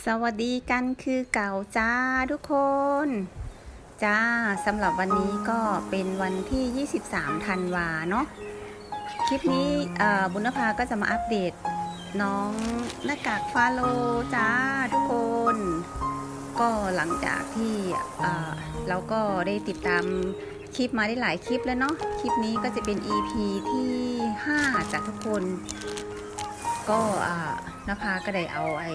สวัสดีกันคือเก่าจ้าทุกคน จ้าสำหรับวันนี้ก็เป็นวันที่ 23 ธันวาเนาะคลิปนี้บุญนภาก็จะมาอัปเดตน้องหน้ากากฟาโลจ้าทุกคน ก็หลังจากที่เราก็ได้ติดตามคลิปมาได้หลายคลิปแล้วเนาะคลิปนี้ก็จะเป็น EP ที่ 5จ้ะทุกคน ก็นภาก็ได้เอาไอ้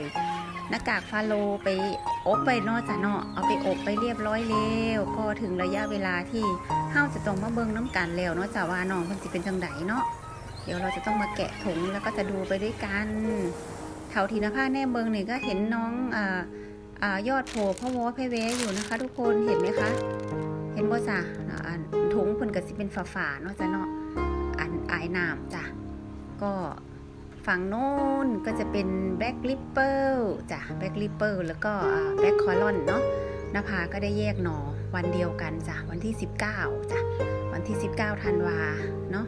หน้ากากฟาโลไปอบไปนอกจากเนาะเอาไปอบไปเรียบร้อยแล้วก็ถึงระยะเวลาที่เฮาจะต้องมาเบิ่งน้ำกันแล้วเนาะจากว่าน้องมันจะเป็นจังไดเนาะเดี๋ยวเราจะต้องมาแกะถุงแล้วก็จะดูไปด้วยกันเท่าที่นภาแน่เบิ่งนี่ก็เห็นน้องอ่าอ่ายอดโผล่พ่อวอพ่อแวอยู่นะคะ ทุกคนเห็นไหมคะ เห็นบ่จ้ะอันถุงเพิ่นก็สิเป็นฝาๆเนาะจ้ะเนาะอันอายน้ำจ้ะก็ ฝั่งโน้นก็จะเป็นแบ็กลิปเปอร์จ้ะแบ็กลิปเปอร์แล้วก็แบ็กคอลอนเนาะนภาก็ได้แยกหนอวันเดียวกันจ้ะวันที่ 19จ้ะวันที่ 19ธันวาเนาะ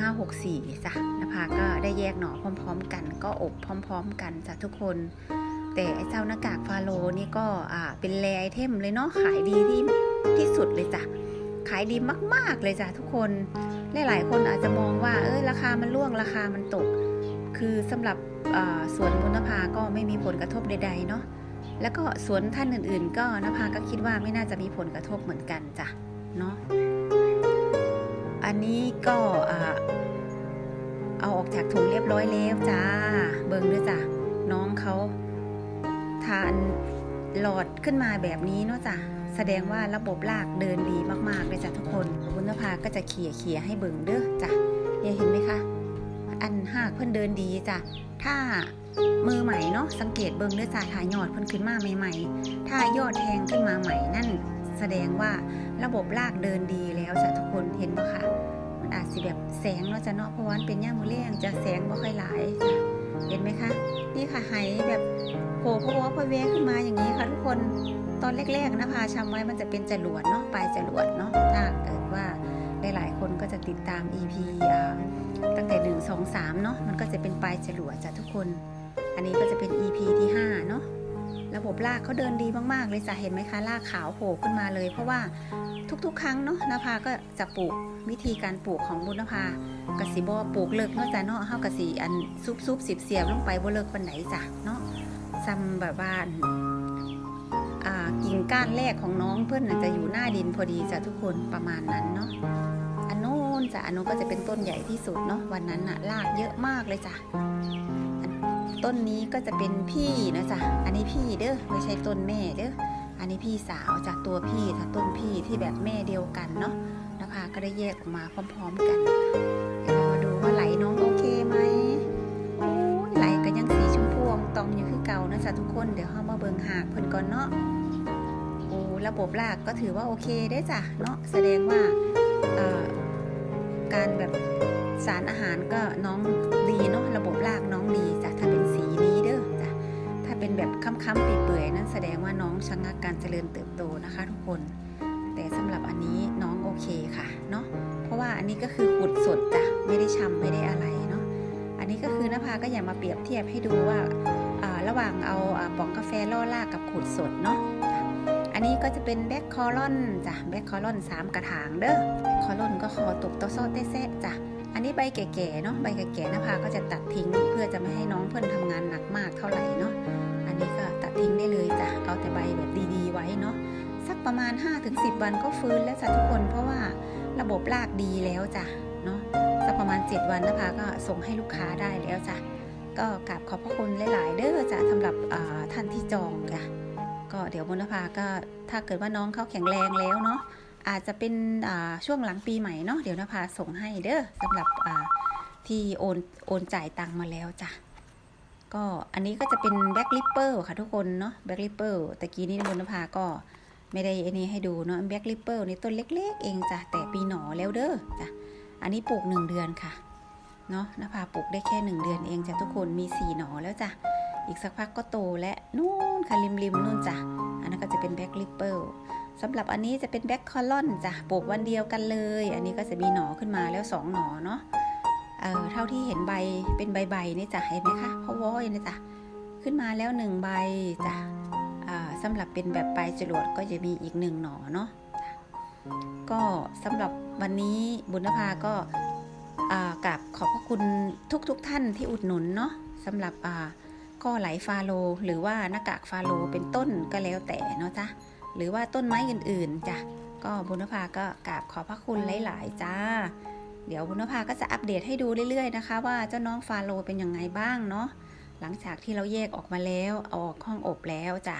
2564จ้ะนภาก็ได้แยกหนอพร้อม ๆ กัน ก็อบพร้อม ๆ กันจ้ะทุกคน แต่ไอ้เจ้าหน้ากากฟาโลนี่ก็อ่าเป็นแรไอเทมเลยเนาะขายดีที่ที่สุดเลยจ้ะขายดีมาก ๆ เลยจ้ะทุกคน หลาย ๆ คนอาจจะมองว่า เอ้ยราคามันร่วงราคามันตก คือสำหรับสวนบุญนภาก็ไม่มีผลกระทบใดๆเนาะแล้วก็สวนท่านอื่นๆ ก็นภาก็คิดว่าไม่น่าจะมีผลกระทบเหมือนกันจ้ะเนาะอันนี้ก็เอาออกจากถุงเรียบร้อยแล้วจ้า เบิงด้วยจ้ะน้องเขาทานหลอดขึ้นมาแบบนี้เนาะจ้ะแสดงว่าระบบรากเดินดีมากๆเลยจ้ะทุกคนบุญนภาก็จะเขี่ยเขี่ยให้เบิงเด้อจ้ะเนี่ยเห็นไหมคะ อันหากเพิ่นเดินดีจ้ะถ้ามือใหม่เนาะสังเกตเบิ่งเด้อจ้ะถ่ายยอดเพิ่นขึ้นมาใหม่ๆ ถ้ายอดแทงขึ้นมาใหม่นั่นแสดงว่าระบบรากเดินดีแล้วจ้ะทุกคนเห็นปะคะมันอาจสิแบบแสงเนาะจ้ะเนาะเพราะว่ามันเป็นย่ามือเลี้ยงจะแสงบ่ค่อยหลายจ้ะเห็นไหมคะ นี่ค่ะไหแบบโผล่พะวอพะแวขึ้นมาอย่างนี้ค่ะทุกคนตอนแรกๆนะพาชำไว้มันจะเป็นจรวดเนาะปลายจรวดเนาะถ้าเกิดว่า หลายๆคนก็จะติดตาม EP ตั้งแต่ 1 2 3 เนาะมันก็จะเป็นปลายจรวดจ้ะทุกคน อันนี้ก็จะเป็น EP ที่ 5 เนาะระบบรากเขาเดินดีมากๆเลยจ้ะเห็นไหมคะรากขาวโผล่ขึ้นมาเลย เพราะว่าทุกๆ ครั้งเนาะนภาก็จะปลูกวิธีการปลูกของบุญนภากสิบอปลูกเลิกเนาะจ้ะเนาะเฮากสีอันซุบซุบสิบเสียบลงไปบ่เลิกปันไหนจ้ะเนาะซ้ำแบบว่า กิ่งก้านแรกของน้องเพื่อนจะอยู่หน้าดินพอดีจ้ะทุกคนประมาณนั้นเนาะอันโน้นจ้ะอันโน้นก็จะเป็นต้นใหญ่ที่สุดเนาะวันนั้นอะรากเยอะมากเลยจ้ะต้นนี้ก็จะเป็นพี่นะจ้ะอันนี้พี่เด้อไม่ใช่ต้นแม่เด้ออันนี้พี่สาวจากตัวพี่ถ้าต้นพี่ที่แบบแม่เดียวกันเนาะนะคะก็ได้แยกออกมาพร้อมๆกันเดี๋ยวรามาดูว่าไหลน้องโอเคไหมไหลก็ยังสีชมพูอองตองอยู่คือเก่านะจ๊ะทุกคนเดี๋ยวเข้ามาเบิงหากเพิ่นก่อนเนาะ ระบบรากก็ถือว่าโอเคได้จ้ะเนาะแสดงว่าการแบบสารอาหารก็น้องดีเนาะระบบรากน้องดีจ้ะถ้าเป็นสีนี้เด้อจ้ะถ้าเป็นแบบค้ำๆเปื่อยๆนั่นแสดงว่าน้องชะงักการเจริญเติบโตนะคะ ทุกคน แต่สำหรับอันนี้น้องโอเคค่ะเนาะเพราะว่าอันนี้ก็คือขุดสดจ้ะไม่ได้ชำไม่ได้อะไรเนาะอันนี้ก็คือนภาก็อย่ามาเปรียบเทียบให้ดูว่าระหว่างเอาป๋องกาแฟล่อรากกับขุดสดเนาะ อันนี้ก็จะเป็นแบ็คคอลอนจ้ะแบ็คคอลอนสามกระถางเด้อคอลอนก็คอตกตอซอเตแซะจ้ะอันนี้ใบแก่ๆเนาะใบแก่ๆนภาก็จะตัดทิ้งเพื่อจะไม่ให้น้องเพื่อนทำงานหนักมากเท่าไหร่เนาะอันนี้ก็ตัดทิ้งได้เลยจ้ะเอาแต่ใบแบบดีๆไว้เนาะสักประมาณ 5-10 วันก็ฟื้นแล้วจ้ะทุกคนเพราะว่าระบบรากดีแล้วจ้ะเนาะสักประมาณ 7 วันนภาก็ส่งให้ลูกค้าได้แล้วจ้ะก็กราบขอบพระคุณหลาย ๆ เด้อจ้ะสำหรับท่านที่จองจ้ะ ก็เดี๋ยวมนภาก็ถ้าเกิดว่าน้องเขาแข็งแรงแล้วเนาะอาจจะเป็นช่วงหลังปีใหม่เนาะเดี๋ยวนภาส่งให้เด้อสำหรับที่โอนโอนจ่ายตังมาแล้วจ้ะก็อันนี้ก็จะเป็นแบ็กลิปเปอร์ค่ะทุกคนเนาะแบ็กลิปเปอร์ตะกี้นี้บนนภาก็ไม่ได้อันนี้ให้ดูเนาะแบ็กลิปเปอร์นี่ต้นเล็ก ๆ เองจ้ะแต่ปีหนอแล้วเด้อจ้ะอันนี้ปลูกหนึ่งเดือนค่ะเนาะนภาปลูกได้แค่หนึ่งเดือนเองจ้ะทุกคนมีสี่หนอแล้วจ้ะ อีกสักพักก็โตและนู่นค่ะริมๆนู่นจ้ะ อันนั้นก็จะเป็นแบ็กลิปเปอร์สำหรับอันนี้จะเป็นแบ็คคอลอนจ้ะปลูกวันเดียวกันเลย อันนี้ก็จะมีหนอขึ้นมาแล้ว 2 หนอเนาะเออเท่าที่เห็นใบเป็นใบๆนี่จ้ะเห็นไหมคะเพราะว่านี่จ้ะขึ้นมาแล้วหนึ่งใบจ้ะสำหรับเป็นแบบปลายจรวดก็จะมีอีกหนึ่งหน่อเนาะก็สำหรับวันนี้บุญนภาก็กราบขอบพระคุณทุกๆทท่านที่อุดหนุนเนาะสำหรับอ่า ก็ไหลฟาโลหรือว่าหน้ากากฟาโลเป็นต้นก็แล้วแต่เนาะจ้ะหรือว่าต้นไม้อื่นๆจ้ะก็บุญภาก็กราบขอพระคุณหลายๆจ้า เดี๋ยวบุญภาก็จะอัปเดตให้ดูเรื่อยๆนะคะ ว่าเจ้าน้องฟาโลเป็นยังไงบ้างเนาะหลังจากที่เราแยกออกมาแล้วเอาออกห้องอบแล้วจ้ะ